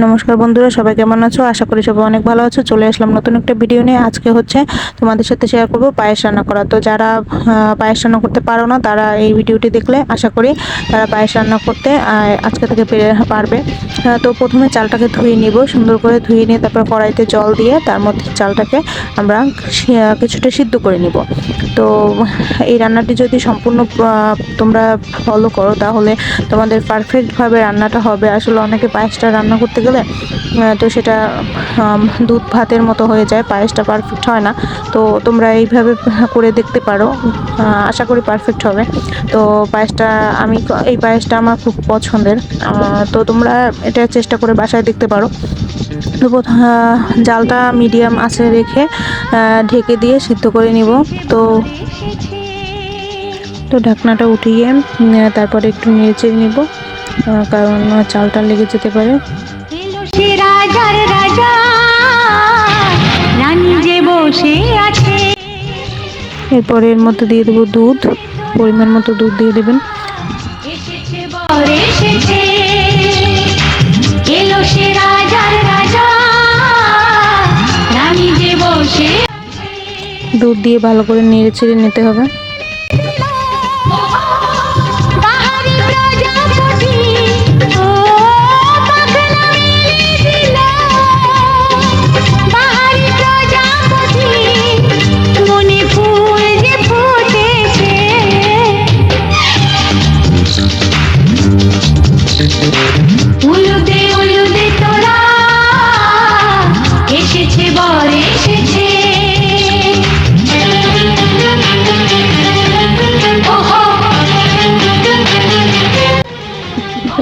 নমস্কার বন্ধুরা, সবাই কেমন আছো? আশা করি সবাই অনেক ভালো আছো। চলে আসলাম নতুন একটা ভিডিও নিয়ে। আজকে হচ্ছে তোমাদের সাথে শেয়ার করব পায়েস রান্না করা তো যারা পায়েস রান্না করতে পারো না, তারা এই ভিডিওটি দেখলে আশা করি তারা পায়েস রান্না করতে আজকে থেকে পেরে- পারবে। তো প্রথমে চালটাকে ধুয়ে নিব। সুন্দর করে ধুয়ে নিয়ে তারপর কড়াইতে জল দিয়ে তার মধ্যে চালটাকে আমরা কিছুটা সিদ্ধ করে নিব। তো এই রান্নাটি যদি সম্পূর্ণ তোমরা ফলো করো, তাহলে তোমাদের পারফেক্টভাবে রান্নাটা হবে। আসলে অনেকে পায়েসটা রান্না করতে গেলে তো সেটা দুধ ভাতের মতো হয়ে যায় পায়েসটা পারফেক্ট হয় না। তো তোমরা এইভাবে করে দেখতে পারো। আশা করি পারফেক্ট হবে। তো পায়েসটা আমি এই পায়েসটা আমার খুব পছন্দের। তো তোমরা এটা চেষ্টা করে বাসায় দেখতে পারো। তো জালটা মিডিয়াম আছে রেখে ঢেকে দিয়ে সিদ্ধ করে নিব। তো তো ঢাকনাটা উঠিয়ে তারপরে একটু নেড়ে নিব। আহ, কারণ চালটা লেগে যেতে পারে। এরপরে এর মধ্যে দিয়ে দেবো দুধ পরিমাণ মতো দুধ দিয়ে দেবেন। দুধ দিয়ে ভালো করে নেড়ে চেড়ে নিতে হবে।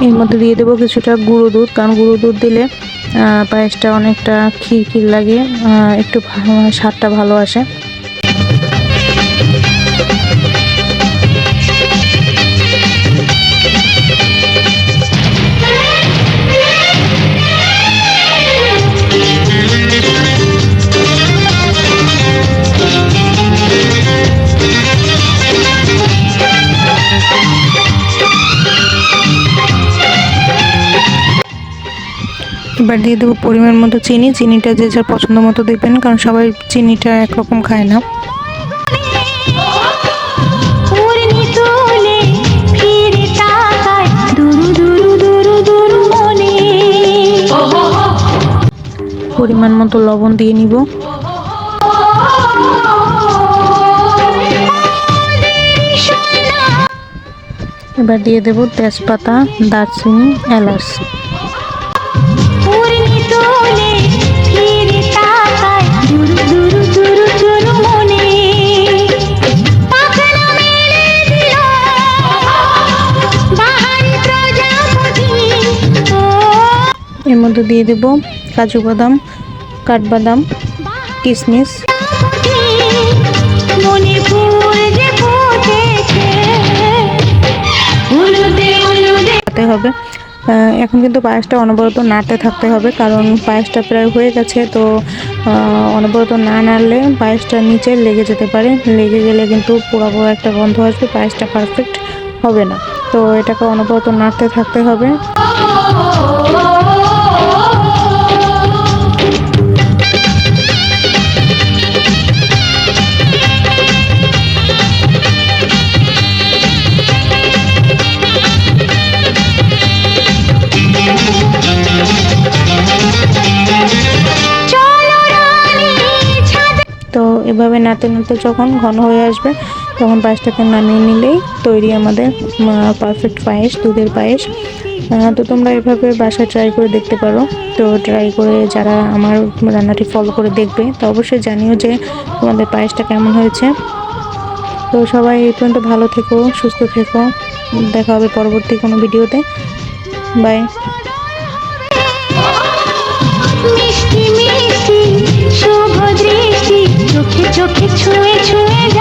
এর মধ্যে দিয়ে দেবো কিছুটা গুঁড়ো দুধ, কারণ গুঁড়ো দুধ দিলে পায়েসটা অনেকটা খিরখির লাগে একটু স্বাদটা ভালো আসে। এবার দিয়ে দেবো পরিমাণ মতো চিনি। চিনিটা যে যার পছন্দ মতো দেবেন কারণ সবাই চিনিটা একরকম খায় না। পরিমাণ মতো লবণ দিয়ে নিব। এবার দিয়ে দেবো তেজপাতা দারচিনি এলাচ। মধ্যে দিয়ে দেব কাজু বাদাম কাঠবাদাম কিশমিশ। হবে। এখন কিন্তু পায়েসটা অনবরত নাড়তে থাকতে হবে কারণ পায়েসটা প্রায় হয়ে গেছে তো অনবরত না নাড়লে পায়েসটা নিচে লেগে যেতে পারে। লেগে গেলে কিন্তু পোড়া পোড়া একটা গন্ধ আসবে পায়েসটা পারফেক্ট হবে না। তো এটাকে অনবরত নাড়তে থাকতে হবে। এভাবে নাড়তে নাড়তে যখন ঘন হয়ে আসবে, তখন পায়েসটাকে নামিয়ে নিলেই তৈরি আমাদের পারফেক্ট পায়েস, দুধের পায়েস। তো তোমরা এভাবে বাসায় ট্রাই করে দেখতে পারো। তো ট্রাই করে যারা আমার রান্নাটি ফলো করে দেখবে, তো অবশ্যই জানিও যে তোমাদের পায়েসটা কেমন হয়েছে। তো সবাই এই পর্যন্ত ভালো থেকো, সুস্থ থেকো। দেখা হবে পরবর্তী কোনো ভিডিওতে। বাই চোখে ছুঁয়ে ছুঁয়ে